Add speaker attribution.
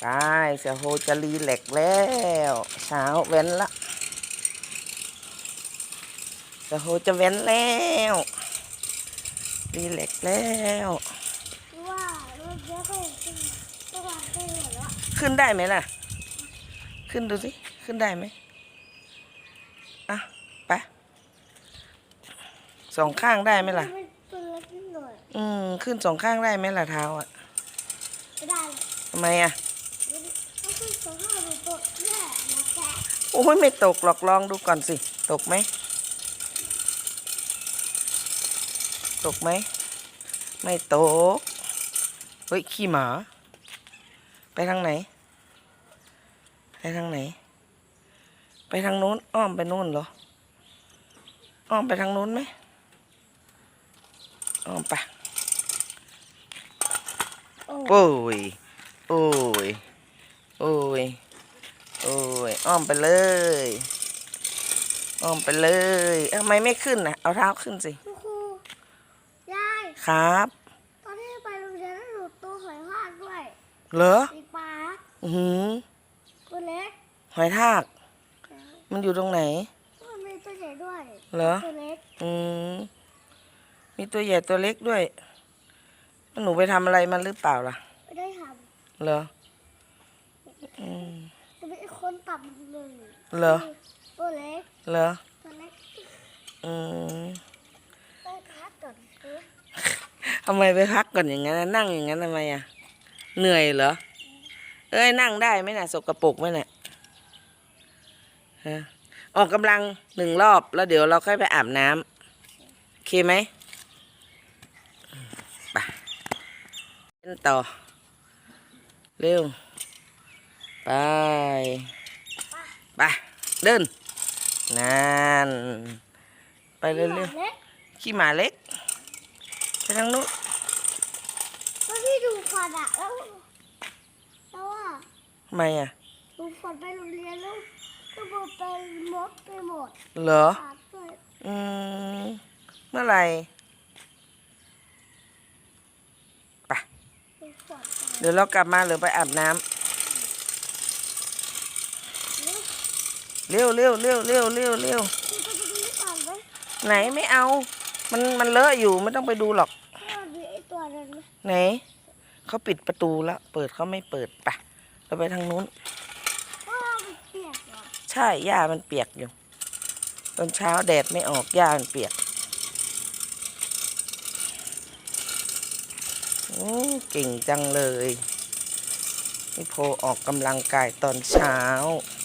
Speaker 1: ไปเสียโฮจะรีแลกซ์แล้วเช้าเว้นละเสียโฮจะเว้นแล้วรีแลกซ์แล้ว
Speaker 2: ว่ารถเยอะก็ขึ้นก็วางไปหมดแล้ว
Speaker 1: ขึ้นได้ไหมล่ะ ขึ้นดูสิขึ้นได้ไหมอะไปสองข้างได้ไหมล่ะ
Speaker 2: มันตัวเล็กนิดหน่อย
Speaker 1: อืมขึ้นสองข้างได้ไหมล่ะเท้าอะ
Speaker 2: ไม่ได้เลย
Speaker 1: ทำไมอะ โอ้ยไม่ตกหรอกลองดูก่อนสิ ตกไหม ตกไหม ไม่ตก เฮ้ย ขี้หมา ไปทางไหน ไปทางไหน ไปทางโน้น อ้อมไปโน้นเหรอ อ้อมไปทางโน้นไหม อ้อมไป โอ้ย โอ้ย โอ้ย โอ้ย อ้อมไปเลย อ้อมไปเลยเอ้าทำไมไม่ขึ้นน่ะเอาเท้าขึ้นสิ
Speaker 2: ครูครูยาย
Speaker 1: ครับ
Speaker 2: ตอนที่ไปโรงเรียนแล้วหนูตัวหอยทากด้วย
Speaker 1: เหรอ
Speaker 2: มีปลา
Speaker 1: อือหือ
Speaker 2: ตัวเล็ก
Speaker 1: หอยทาก มันอยู่ตรงไหน
Speaker 2: มันมีตัวใหญ่ด้วย
Speaker 1: เหรอ
Speaker 2: ตัวเล็ก
Speaker 1: อืมมีตัวใหญ่ตัวเล็กด้วยแล้วหนูไปทำอะไรมันหรือเปล่าล่ะ
Speaker 2: ไม่ได้ท
Speaker 1: เหรอ อืมำ
Speaker 2: จะเป็นคนต่ำหนึ่ง
Speaker 1: เหรอ
Speaker 2: ตัวเล็ก
Speaker 1: เหรอ
Speaker 2: ตัวเล็ก
Speaker 1: อืม
Speaker 2: ไปคัดก่อนเออ
Speaker 1: ทำไมไปพักก่อนอย่างนั้นน่ะนั่งอย่างนั้นทำไมอะ เหนื่อยเหรอ เอ้ยนั่งได้ไหมน่ะสกปรกไหมน่ะฮะออกกำลังหนึ่งรอบแล้วเดี๋ยวเราค่อยไปอาบน้ำโอเคไหมไปเล่นต่อ เร็ว ไป ไป เดิน นั่น ไปเรื่อย
Speaker 2: เล็ก
Speaker 1: ๆขี้หมาเล็ก ไปทางนู้น
Speaker 2: แล้วพี่ดูฟันอะแล้วแล้วอะ
Speaker 1: ทำไมอะ
Speaker 2: ดูฟันไปโรงเรียนแล้วก็บอกเป็นมดไปหมด
Speaker 1: เหรอ
Speaker 2: ขาดด้วย
Speaker 1: อืม เมื่อไหร่ไป
Speaker 2: ดูฟันไป
Speaker 1: เดี๋ยวเรากลับมาหรือไปอาบน้ำ เร็วเร็วเร็วเร็วเร็วเร็ว
Speaker 2: คุณจะดูนี่ก่อนไหม
Speaker 1: ไหนไม่เอา มันมันเลอะอยู่ไม่ต้องไปดูหรอก
Speaker 2: ถ้ามีไอตัวนั้นไหม
Speaker 1: ไหนเขาปิดประตูแล้ว เปิดเขาไม่เปิดไปเราไปทางนู้น
Speaker 2: เพราะว่ามันเปียกเหรอ
Speaker 1: ใช่หญ้ามันเปียกอยู่ ตอนเช้าแดดไม่ออกหญ้ามันเปียกโอ้เก่งจังเลยพี่โพออกกำลังกายตอนเช้า
Speaker 2: เ